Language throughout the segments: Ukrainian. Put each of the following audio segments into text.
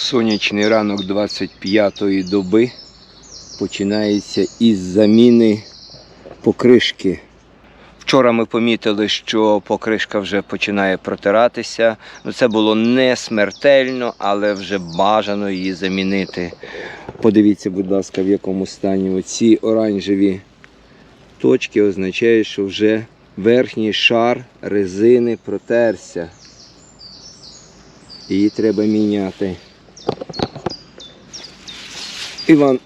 Сонячний ранок 25-ї доби починається із заміни покришки. Вчора ми помітили, що покришка вже починає протиратися. Ну, це було не смертельно, але вже бажано її замінити. Подивіться, будь ласка, в якому стані оці оранжеві точки означають, що вже верхній шар резини протерся. Її треба міняти. Іван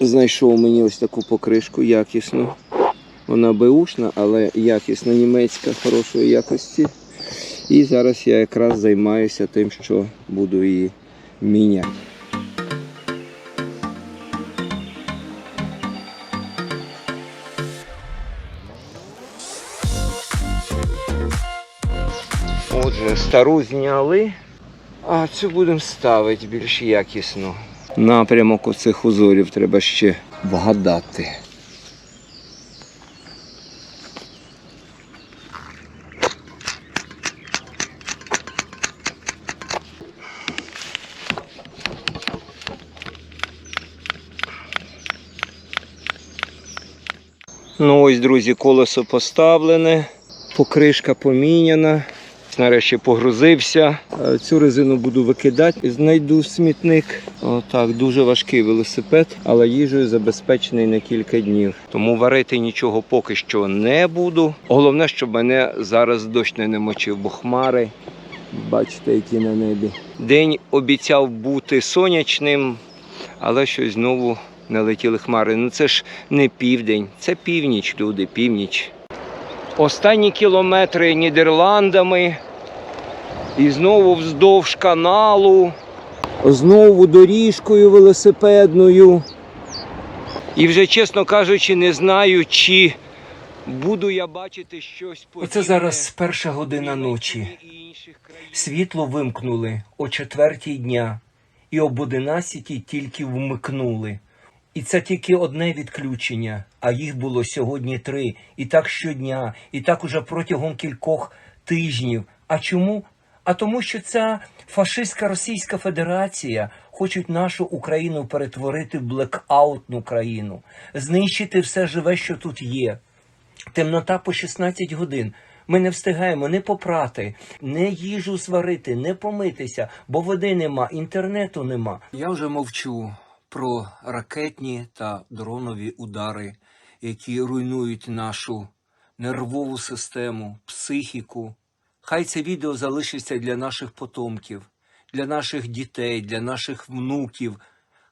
знайшов мені ось таку покришку якісну. Вона беушна, але якісна німецька, хорошої якості. І зараз я якраз займаюся тим, що буду її міняти. Отже, стару зняли, а цю будемо ставити більш якісно. Напрямок оцих узорів треба ще вгадати. Ну ось, друзі, колесо поставлене, покришка поміняна. Нарешті погрузився. Е, Цю резину буду викидати. Знайду смітник. Отак, дуже важкий велосипед, але їжею забезпечений на кілька днів. Тому варити нічого поки що не буду. Головне, щоб мене зараз дощ не намочив, бо хмари. Бачите, які на небі. День обіцяв бути сонячним, але щось знову налетіли хмари. Ну це ж не південь, це північ, люди, північ. Останні кілометри Нідерландами. І знову вздовж каналу. Знову доріжкою велосипедною. І вже, чесно кажучи, не знаю, чи буду я бачити щось подібне. Оце зараз перша година ночі. Світло вимкнули о четвертій дня і об одинадцятій тільки вмикнули. І це тільки одне відключення, а їх було сьогодні три. І так щодня, і так уже протягом кількох тижнів. А чому? А тому, що ця фашистська Російська Федерація хочуть нашу Україну перетворити в блекаутну країну, знищити все живе, що тут є. Темнота по 16 годин. Ми не встигаємо не попрати, не їжу сварити, не помитися, бо води нема, інтернету нема. Я вже мовчу про ракетні та дронові удари, які руйнують нашу нервову систему, психіку. Хай це відео залишиться для наших потомків, для наших дітей, для наших внуків.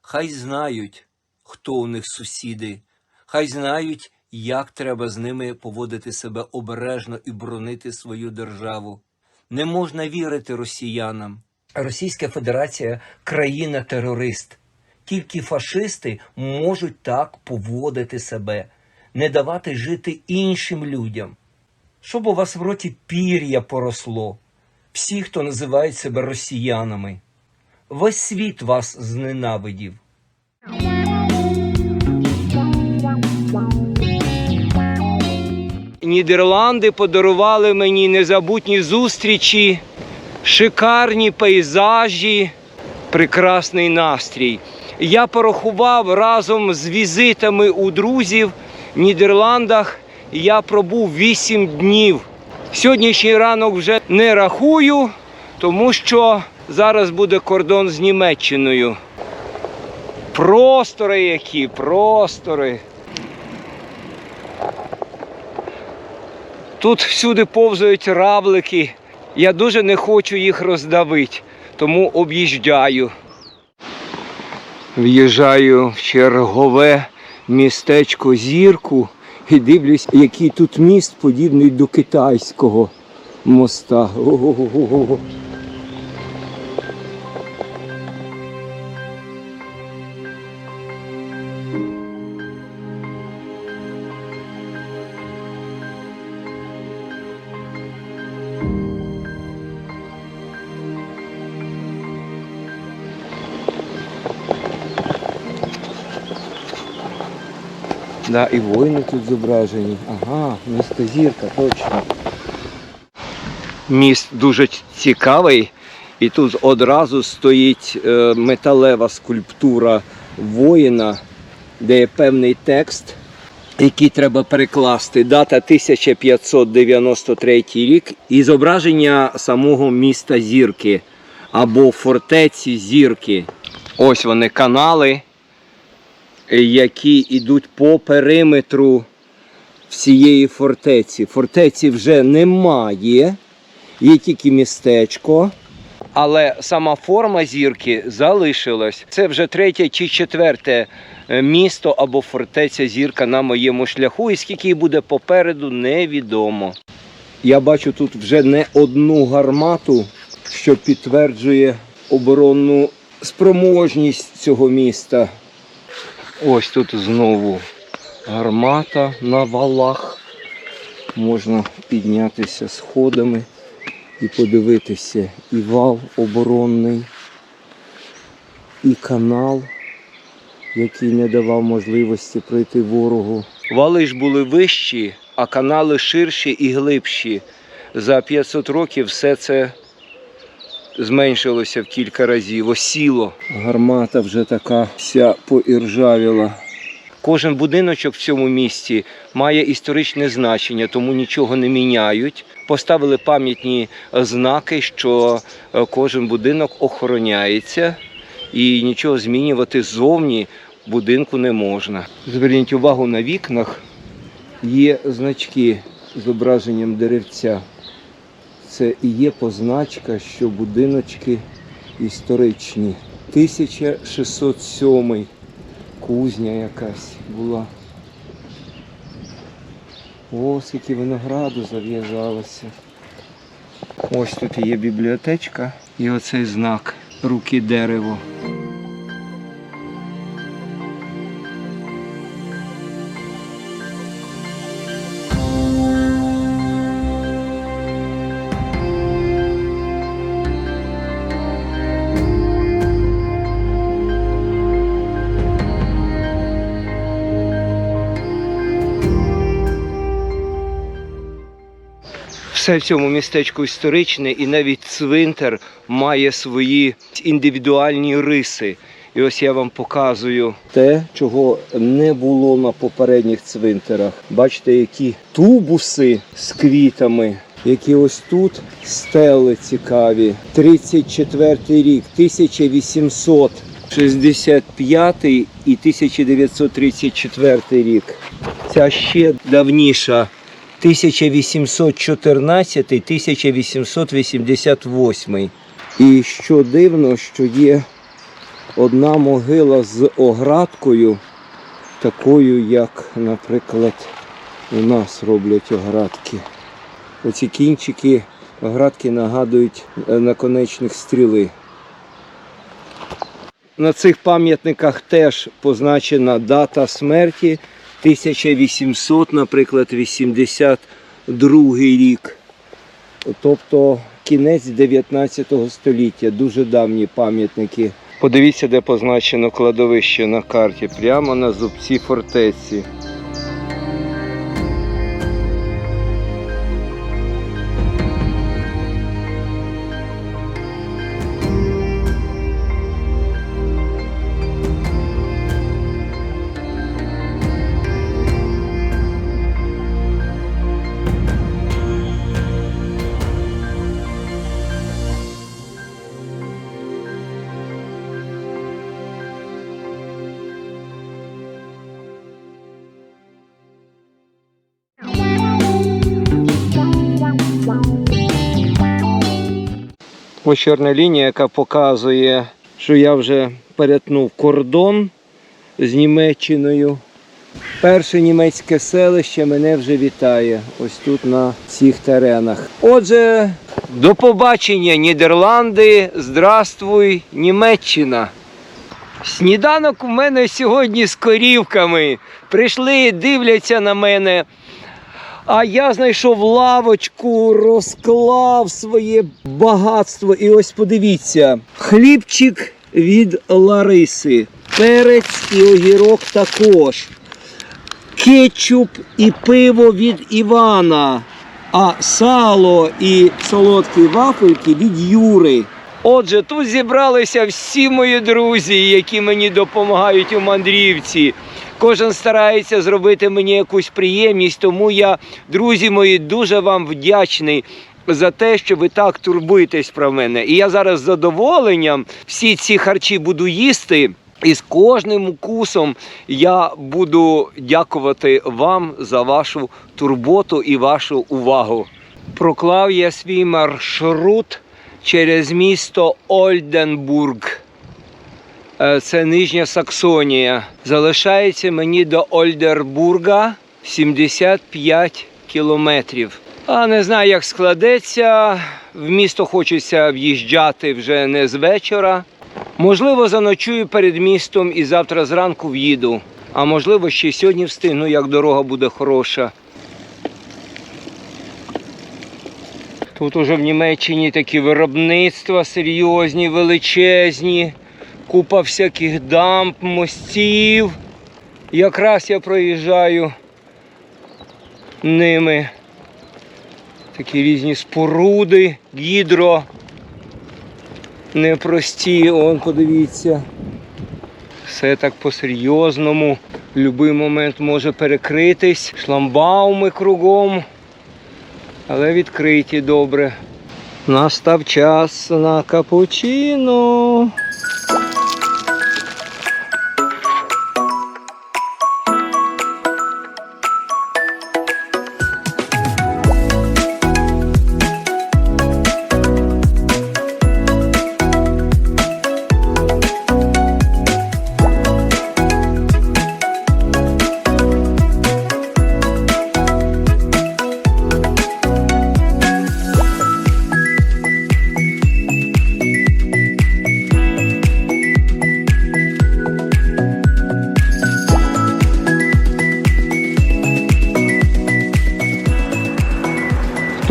Хай знають, хто у них сусіди, хай знають, як треба з ними поводити себе обережно і боронити свою державу. Не можна вірити росіянам. Російська Федерація країна-терорист. Тільки фашисти можуть так поводити себе, не давати жити іншим людям. Щоб у вас в роті пір'я поросло, всі, хто називають себе росіянами. Весь світ вас зненавидів. Нідерланди подарували мені незабутні зустрічі, шикарні пейзажі, прекрасний настрій. Я порахував разом з візитами у друзів в Нідерландах. Я пробув 8 днів. Сьогоднішній ранок вже не рахую, тому що зараз буде кордон з Німеччиною. Простори які, простори. Тут всюди повзають равлики. Я дуже не хочу їх роздавити, тому об'їжджаю. В'їжджаю в чергове містечко Зірку і дивлюсь, який тут міст подібний до китайського моста. Ого-го-го. Да, і воїни тут зображені. Ага, місто Зірка, точно. Міст дуже цікавий І тут одразу стоїть е, металева скульптура воїна, де є певний текст, який треба перекласти. Дата 1593 рік і зображення самого міста Зірки або фортеці Зірки. Ось вони канали, які йдуть по периметру всієї фортеці. Фортеці вже немає, є тільки містечко. Але сама форма зірки залишилась. Це вже третє чи четверте е, місто або фортеця зірка на моєму шляху. І скільки їх буде попереду, невідомо. Я бачу тут вже не одну гармату, що підтверджує оборонну спроможність цього міста. Ось тут знову гармата на валах. Можна піднятися сходами і подивитися і вал оборонний, і канал, який не давав можливості пройти ворогу. Вали ж були вищі, а канали ширші і глибші. За 500 років все це зменшилося в кілька разів, осіло. Гармата вже така вся поіржавіла. Кожен будиночок в цьому місті має історичне значення, тому нічого не міняють. Поставили пам'ятні знаки, що е, кожен будинок охороняється і нічого змінювати ззовні будинку не можна. Зверніть увагу на вікнах є значки з зображенням деревця. Це і є позначка, що будиночки історичні. 1607 кузня якась була. О, скільки винограду зав'язалося. Ось тут є бібліотечка і оцей знак руки дерево. Все в цьому містечку історичне, і навіть цвинтар має свої індивідуальні риси. І ось я вам показую те, чого не було на попередніх цвинтарах. Бачите, які тубуси з квітами, які ось тут стели цікаві. 34 рік, 1865 і 1934 рік. Ця ще давніша. 1814-1888. І що дивно, що є одна могила з оградкою, такою, як, наприклад, у нас роблять оградки. Оці кінчики оградки нагадують е, наконечник стріли. На цих пам'ятниках теж позначена дата смерті 1800, наприклад, 82 рік. Тобто кінець 19 століття, дуже давні пам'ятники. Подивіться, де позначено кладовище на карті, прямо на зубці фортеці. Ось чорна лінія, яка показує, що я вже перетнув кордон з Німеччиною. Перше німецьке селище мене вже вітає ось тут на цих теренах. Отже, до побачення, Нідерланди. Здравствуй, Німеччина. Сніданок у мене сьогодні з корівками. Прийшли, дивляться на мене. А я знайшов лавочку, розклав своє багатство. І ось подивіться: хлібчик від Лариси, перець і огірок також. Кетчуп і пиво від Івана, а сало і солодкі вафельки від Юри. Отже, тут зібралися всі мої друзі, які мені допомагають у мандрівці. Кожен старається зробити мені якусь приємність, тому я, друзі мої, дуже вам вдячний за те, що ви так турбуєтесь про мене. І я зараз з задоволенням всі ці харчі буду їсти. І з кожним укусом я буду дякувати вам за вашу турботу і вашу увагу. Проклав я свій маршрут через місто Ольденбург. Е, Це Нижня Саксонія. Залишається мені до Ольдербурга 75 кілометрів. А не знаю, як складеться. В місто хочеться в'їжджати вже не з вечора. Можливо, заночую перед містом і завтра зранку в'їду. А можливо, ще сьогодні встигну, як дорога буде хороша. Тут уже в Німеччині такі виробництва серйозні, величезні, купа всяких дамб, мостів. Якраз я проїжджаю ними. Такі різні споруди, гідро. Непрості, он подивіться. Все так по-серйозному. Будь-який момент може перекритись. Шламбауми кругом але відкриті добре. Настав час на капучино.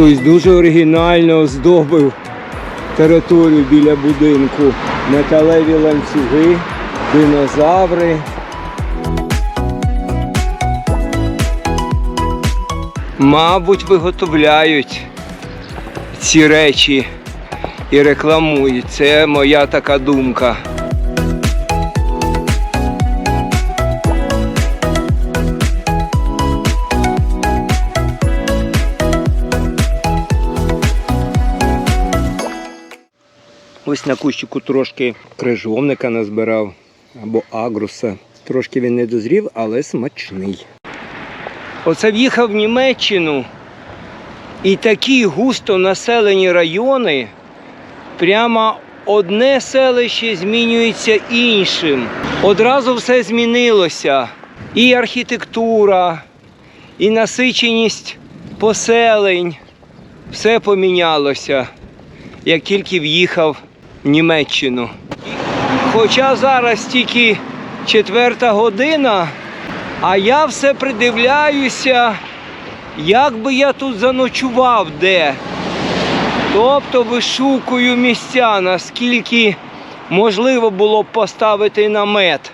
Хтось дуже оригінально оздобив територію біля будинку. Металеві ланцюги, динозаври. Мабуть, виготовляють ці речі і рекламують. Це моя така думка. Ось на кущику трошки крижовника назбирав або агруса. Трошки він не дозрів, але смачний. Оце в'їхав в Німеччину і такі густо населені райони, прямо одне селище змінюється іншим. Одразу все змінилося. І архітектура, і насиченість поселень. Все помінялося, як тільки в'їхав Німеччину. Хоча зараз тільки четверта година, а я все придивляюся, як би я тут заночував де. Тобто вишукую місця, наскільки можливо було б поставити намет.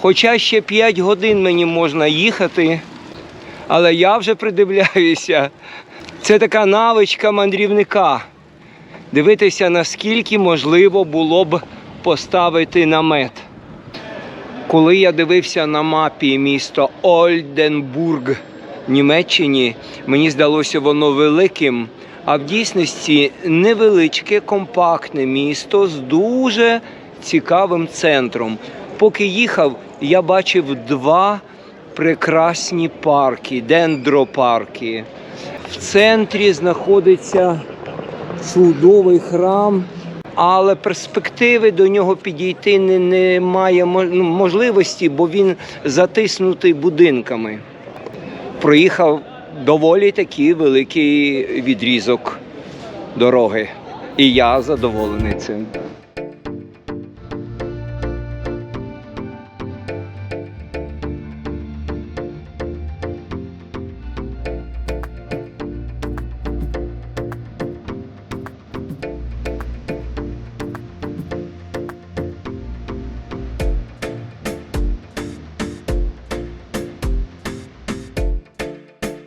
Хоча ще 5 годин мені можна їхати, але я вже придивляюся. Це така навичка мандрівника. Дивитися, наскільки можливо було б поставити намет. Коли я дивився на мапі місто Ольденбург Німеччині, мені здалося воно великим, а в дійсності невеличке, компактне місто з дуже цікавим центром. Поки їхав, я бачив два прекрасні парки, дендропарки. В центрі знаходиться чудовий храм, але перспективи до нього підійти не, немає ну, можливості, бо він затиснутий будинками. Проїхав доволі такий великий відрізок дороги. І я задоволений цим.